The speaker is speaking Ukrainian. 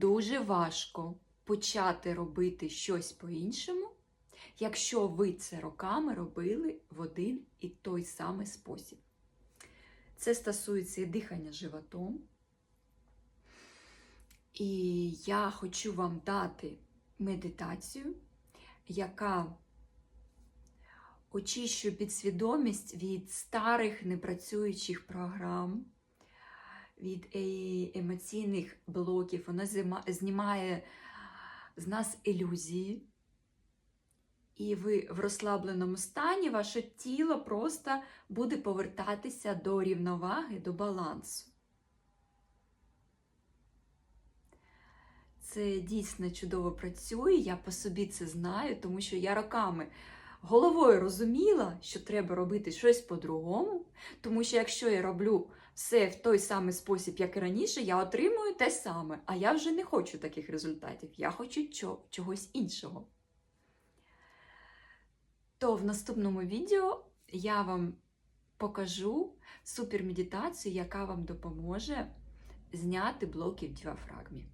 Дуже важко почати робити щось по-іншому, якщо ви це роками робили в один і той самий спосіб. Це стосується і дихання животом. І я хочу вам дати медитацію, яка очищує підсвідомість від старих непрацюючих програм, від е- емоційних блоків. Вона знімає з нас ілюзії. І ви в розслабленому стані ваше тіло просто буде повертатися до рівноваги, до балансу. Це дійсно чудово працює, я по собі це знаю, тому що я роками головою розуміла, що треба робити щось по-другому, тому що якщо я роблю все в той самий спосіб, як і раніше, я отримую те саме, а я вже не хочу таких результатів, я хочу чогось іншого. То в наступному відео я вам покажу супермедитацію, яка вам допоможе зняти блоки в діафрагмі.